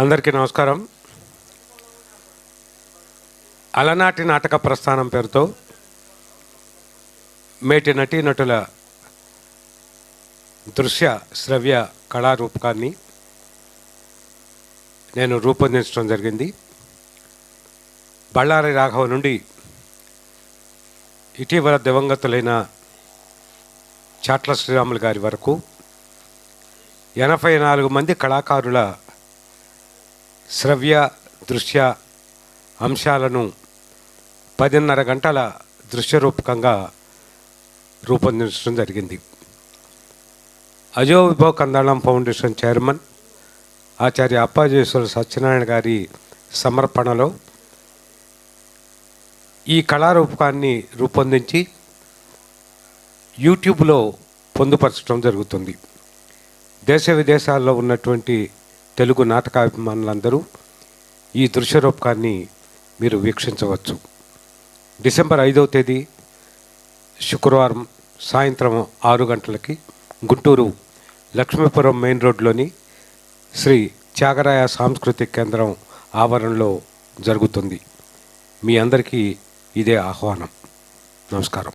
అందరికీ నమస్కారం. అలనాటి నాటక ప్రస్థానం పేరుతో మేటి నటీనటుల దృశ్య శ్రవ్య కళారూపకాన్ని నేను రూపొందించడం జరిగింది. బళ్ళారి రాఘవ నుండి ఇటీవల దివంగతులైన చాట్ల శ్రీరాములు గారి వరకు ఎనభై నాలుగు మంది కళాకారుల శ్రవ్య దృశ్య అంశాలను పదిన్నర గంటల దృశ్యరూపకంగా రూపొందించడం జరిగింది. అజో విభవ కందాళం ఫౌండేషన్ చైర్మన్ ఆచార్య అప్పాజేశ్వర సత్యనారాయణ గారి సమర్పణలో ఈ కళారూపకాన్ని రూపొందించి యూట్యూబ్లో పొందుపరచడం జరుగుతుంది. దేశ విదేశాల్లో ఉన్నటువంటి తెలుగు నాటకాభిమానులందరూ ఈ దృశ్యరూపకాన్ని మీరు వీక్షించవచ్చు. డిసెంబర్ ఐదవ తేదీ శుక్రవారం సాయంత్రం ఆరు గంటలకి గుంటూరు లక్ష్మీపురం మెయిన్ రోడ్లోని శ్రీ త్యాగరాయ సాంస్కృతిక కేంద్రం ఆవరణలో జరుగుతుంది. మీ అందరికీ ఇదే ఆహ్వానం. నమస్కారం.